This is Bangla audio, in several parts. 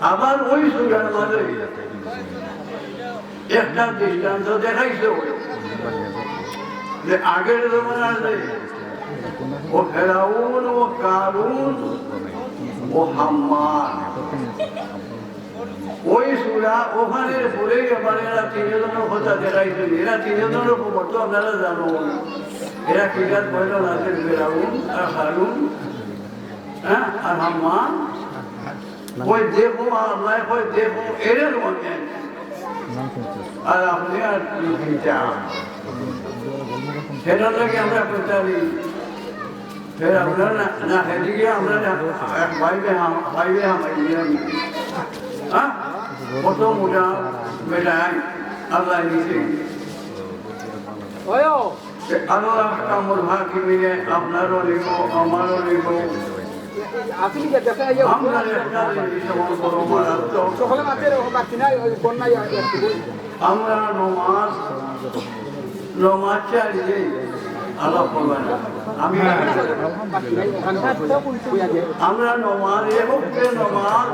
আবার ওই সুরার মাঝে একটা দৃষ্টান্ত দেখাইছে যে আগের জমানাতে ও ফেরাউন, ও কারুন, ও হাম্মান ওই সুরা এবার এরা তিনজনের কথা দেখাইছে। এরা তিনজনের খবর তো আপনারা জানো। এরা কিরাত পয়ল আছে ফেরাউন আর হারুন হ্যাঁ আর হাম্মান ওই দেখো আল্লাহ ওই দেখো এদের মধ্যে আর আপনি আর চিন্তা সেটা লাগে আমরা প্রচারি ফের আমরা না সেদিকে আমরা বাইবে হাম বাইবে হাম হ্যাঁ? কত মোটা বেটায় আল্লাহ নিচে আল্লাহ কামর ভাকি মিলে আপনারও নিব আমারও একটু আমরা নমাজ নমাজ চালিয়ে আলাপ করবে না। আমি বাকি নাই ওখানে হয়ে আমরা নমাজ এ হচ্ছে নমাজ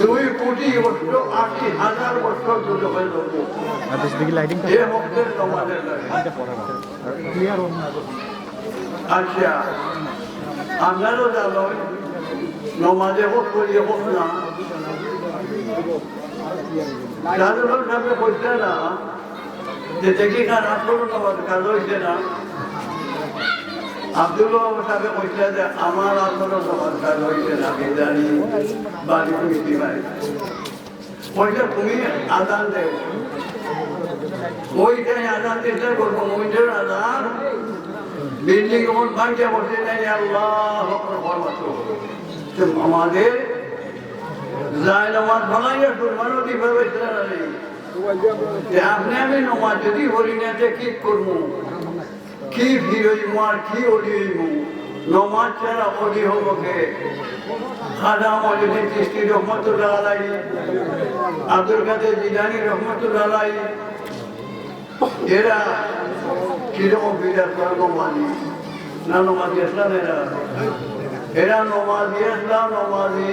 দুই কোটি বছর আশি হাজার হয়ে যাব আচ্ছা আপনারও জানো নমাজে হোক করিয়ে হোক না। জানুর সামনে বলছে না। যে দেখি কাজ হয়েছে না। আব্দুল সাহেব কইছে যে আমার কাজ হয়েছে না আমি জানি বাড়ি কমিটি ভাই কইছে তুমি আদান দেও। ওইটাই আদান দিতে করব ওইটার আদান। বিল্ডিং যখন ভাঙছে বসে নেই আল্লাহ আমাদের যায় নামাজ ভাঙাইয়া সুরমানও দিবে আপনি আমি নমাজ যদি হরি না কি করব কি ভিড়ইমু আর কি অডিইমু নমাজ ছাড়া অডি হব কে? খাদা মজিদিন চিস্তি রহমতুল্লাহ আলাই আব্দুল কাদের জিলানি রহমতুল্লাহ আলাই এরা কীরকম বিরাট স্বর্গ মানি না, নমাজ ইসলাম এরা এরা নমাজি ইসলাম নমাজি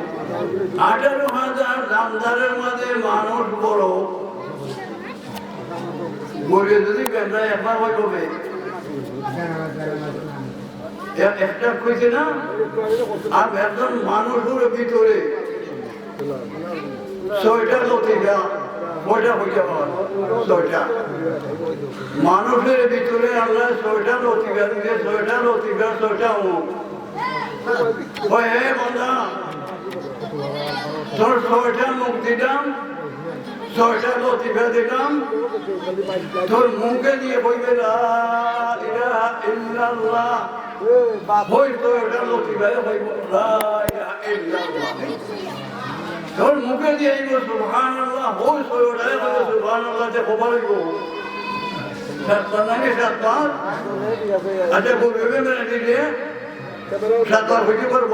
আঠারো হাজার দামদারের মানুষ বড়। গড়িয়ে যদি একবার হয়ে একটা কইছে না? আর একজন মানুষের ভিতরে ছয়টা লতিকা কয়টা হইতে পারে, ছয়টা। মানুষের ভিতরে আমরা ছয়টা লতিকা ছয়টা ছয়টা হে বন্ধা। তোর ছয়টা মুখ দিলাম ছয়টা লতিকা দিলাম তোর মুখে দিয়ে বইবে না হই তো এটা হইব তোর দিয়ে আইব সুবহানাল্লাহ হই তো এটা হইব সুবহানাল্লাহ যে খবর হইব সাতবার নাকি আচ্ছা মেনে সাতবার হইতে পারব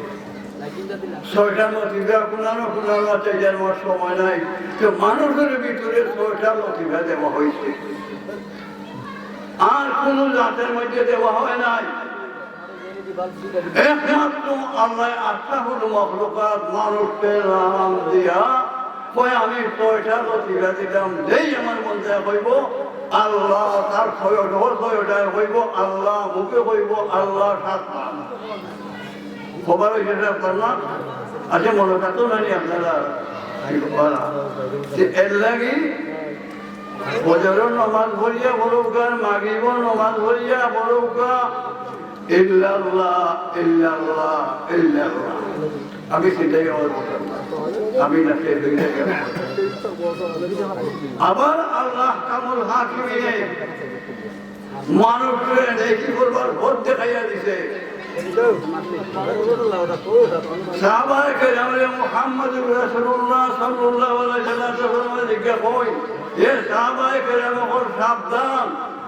ছয়টা লতিকা কোনানো কোনানো সময় নাই। তো মানুষের ভিতরে ছয়টা দেওয়া হয়েছে। আর কোন জাতের মধ্যে দেওয়া হয় নাই। একমাত্র আল্লাহ আত্মা হল মানুষকে নাম দিয়া কয়, আমি ছয়টা লতিকা দিলাম, যেই আমার মন মধ্যে হইব, আল্লাহ তার ছয় ডবল ছয়টায় হইব, আল্লাহ মুখে হইব, আল্লাহ সাতবার থাকতো না নি আপনারা যে এর লাগি বজরও নমাজ ভরিয়া বলুকা মাগিব নমাজ ভরিয়া বলুকা আমি সেটাই। আমি আবার আল্লাহ কামুল হাকিমে মানুষের দেখি করবার ভোট দেখাইয়া দিছে। সাবধান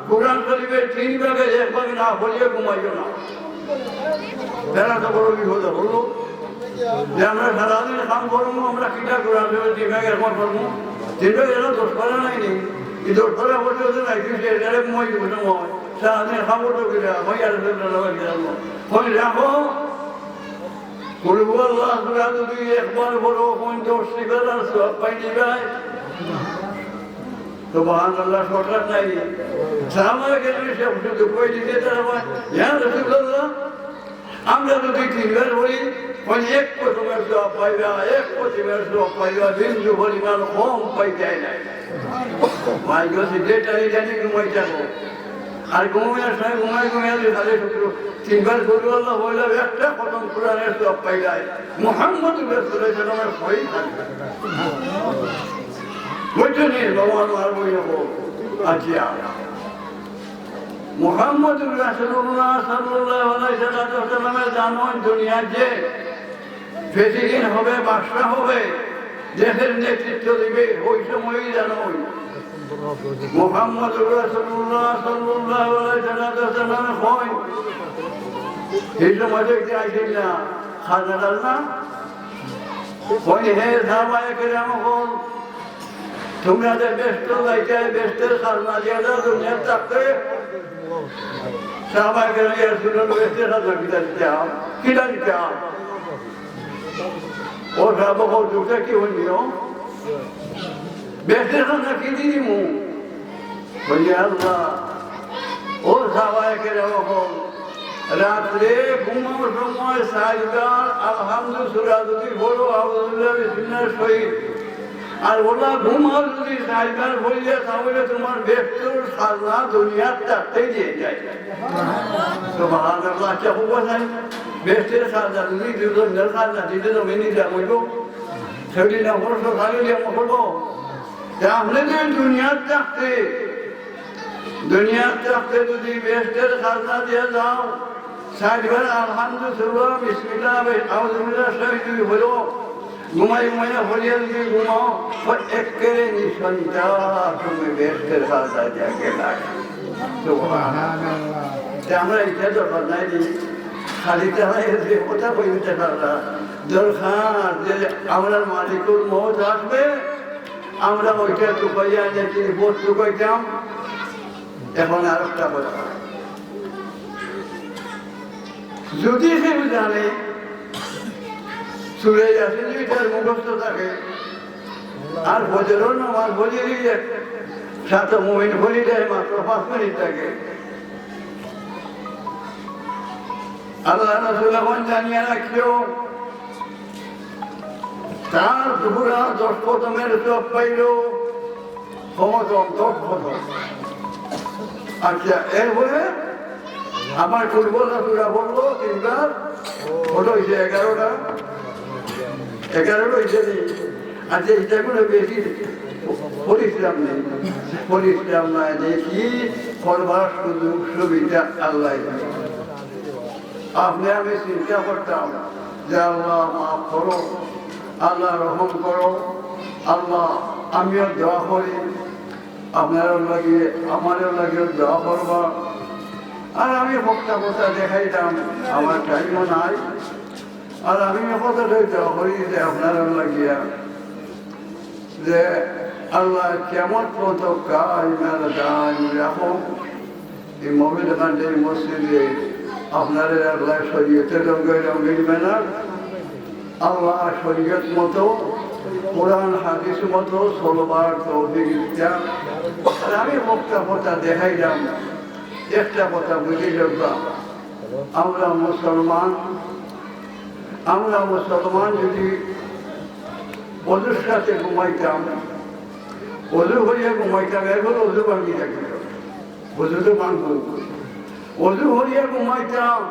কোরআন শরীফের তিন ভাগে এক ভাগ না হলিয়ে ঘুমাইও না তো বড় বিপদ হলো যে আমরা সারাদিন কাম করব আমরা কিটা কোরআন শরীফের তিন ভাগে একবার করব তিন ভাগে এরা দোষ করে নাই নি এই দোষ করে বলতে নাই কিছু বসে মই সারাদিন খাব তো কিনা মই আর কই রাখো। বলব আল্লাহ যদি একবার বলো শিকার আর সব পাই নিবাই তো মহান আল্লাহ সরকার নাই। সাহাবায়ে কেরাম সব শুধু কই দিতে তারা বলে, ইয়া রাসূলুল্লাহ আমরা যদি তিনবার বলি ওই এক প্রথমের সব পাইবা এক প্রথমের সব পাইবা বিন্দু পরিমাণ কম পাই যায় না। মাই গেছে যেটাই জানি ঘুমাই যাব আর ঘুমিয়ে সময় ঘুমাই ঘুমিয়ে যদি তাহলে শুক্র তিনবার করব আল্লাহ বললাম একটা প্রথম কোরআনের সব পাই যায় মোহাম্মদ রসুলের হয়ে থাকবে। বুঝছ নি ভগবান আর বই হব আচ্ছা মোহাম্মদ রাসুল্লাহ সাল্লাহ আলাইসাল্লামের জানুন দুনিয়ার যে প্রেসিডেন্ট হবে, বাদশাহ হবে দেশের নেতৃত্ব দিবে, ওই সময়ই জানুন মোহাম্মদ রাসুল্লাহ সাল্লাহ আলাইসাল্লাম হয়। এই সময় দেখতে আসেন না? খাজা না? ওই হে সাহাবায়ে যে ব্যস্ত যাইতে ব্যস্তের খাজনা দিয়ে দাও দুনিয়ার থাকতে সাহাবায়ে কেরাম কিটা দিতে আও ও সাহাবা হল দুটা কি হইনিও ব্যস্তের খাজনা কি দিদি মু বলি আল্লাহ ও সাহাবায়ে কেরাম হল রাত্রে ঘুমানোর সময় সাজগার আলহামদু সুরা আর ওলা ঘুমাও যদি সাজগার বলিয়া তাহলে তোমার ব্যস্তর সাজনা দুনিয়ার চারটেই দিয়ে যায়। তো মহান আল্লাহ চাহু বসাই ব্যস্তের সাজনা যদি দুজনের সাজনা দিতে তো মেনে যা বলব সেটি না বলছো, খালি আমি বলব তাহলে যে দুনিয়ার চাকতে দুনিয়ার চাকতে যদি ব্যস্তের খাজনা দিয়ে যাও সাইডবার আলহামদুলিল্লাহ, বিসমিল্লাহ, আউযুবিল্লাহ, শহীদ হলো ঘুমাই ঘুমাইয়া হলিয়া যদি ঘুমাও একেরে নিঃসন্তা তুমি ব্যস্তের খাজনা দিয়ে গেলাম আমরা এটা দরকার নাই খালি তারা যে কথা কইতে পারলা দরকার যে আমরা মালিকুর মত আসবে আমরা ওইটা টুকাইয়া যে তিনি বোধ টুকাইতাম এখন আর একটা কথা। যদি সে জানে সুরে আসে যদি তার মুখস্থ থাকে। আর বজরও নামাজ দিয়ে সাথে মুমিন বলি দেয় মাত্র পাঁচ মিনিট থাকে। আল্লাহ রসুল এখন জানিয়ে রাখিও তার দুপুরা দশ প্রথমের চোখ পাইল সমতম দশ প্রথম। আচ্ছা এরপরে আমার পূর্ব রাসুরা বলল, তিনবার হলো হয়েছে এগারোটা এগারোটা হয়েছে নি আচ্ছা এটাগুলো বেশি পরিশ্রম নেই। পরিশ্রম নয় দেখি করবার সুযোগ সুবিধা আল্লাহ আপনি আমি চিন্তা করতাম যে আল্লাহ মাফ করো, আল্লাহ রহম করো, আল্লাহ আমিও দোয়া করি। আপনারও লাগিয়ে আমারও লাগিয়ে দোয়া করবা। আর আমি বক্তা কথা দেখাইতাম আমার টাইমও নাই। আর আমি কথাটাই দোয়া করি যে আপনারও লাগিয়া যে আল্লাহ কেমন মতো কাজ মেলা দান রাখো। এই মোবিল কান্ডে মসজিদে আপনারা আল্লাহ শরীয়তে রঙে রঙিন মেলার আল্লাহ শরীয়ত মতো, কোরআন, হাদিস মতো চলবার তৌফিক আর আমি বক্তা কথা দেখাইলাম, একটা কথা বুঝে যোগ্যা আমরা মুসলমান আমরা মুসলমান যদি বধুর সাথে ঘুমাইতাম অজু হইয়া ঘুমাইতাম এরপর অজু ভাঙি থাকিল অজু তো ভাঙব অজু হইয়া ঘুমাইতাম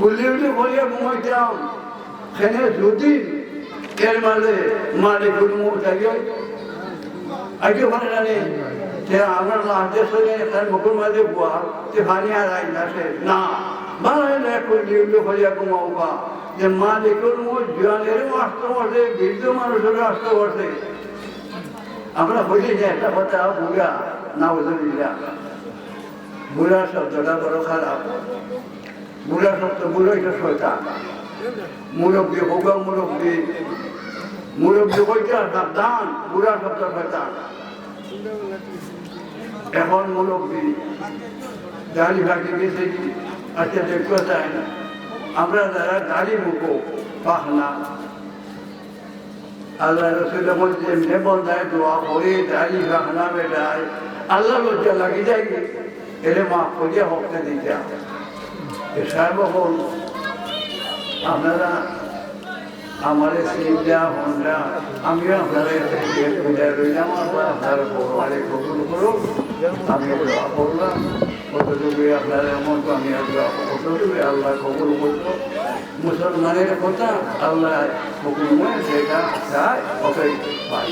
কুলি উলি হইয়া ঘুমাইতাম সেনে যদি এর মাঝে মালিক মুখ থাকে, আইতে পারে যে আমার লাহাতে শুনে তার মুখের মাঝে বুয়া যে আর আই না সে না। ভালো না কুলি উলি হইয়া ঘুমাওবা যে মালিকের মুখ জোয়ানেরও আসতে পারছে বৃদ্ধ মানুষেরও আসতে পারছে আমরা বলি যে একটা কথা বুড়া, না বুঝলিলা বুড়া শব্দটা বড় খারাপ। বুড়া শব্দ, বুড়ো এটা শয়তান। মুরব্বী হোগা মুরব্বী মুরব্বী বইটা সাবধান বুড়া শব্দ শয়তান। এখন মুরব্বী দাড়ি ভাগে গেছে আচ্ছা না আমরা যারা দাড়ি মুখো পাখনা আল্লাহ রসুল যখন যেমনি বন্ধায় দোয়া করে দাড়ি ভাঙনা বেটায় আল্লাহ লজ্জা লাগি যায়, এলে মাফ করিয়া হকতে দিতে সার্বভৌম। আপনারা আমার সিমটা হন্ডা, আমিও আপনারা রইলাম। আল্লাহ আপনারা ভগবানে কবুল করুন আমি দোয়া করলাম। কতটুকু আপনারা এমন আমি দোয়া কতটুকু আল্লাহ কবুল করব মুসলমানের কথা আল্লাহ হুকুমে যেটা চায় ওকে পাই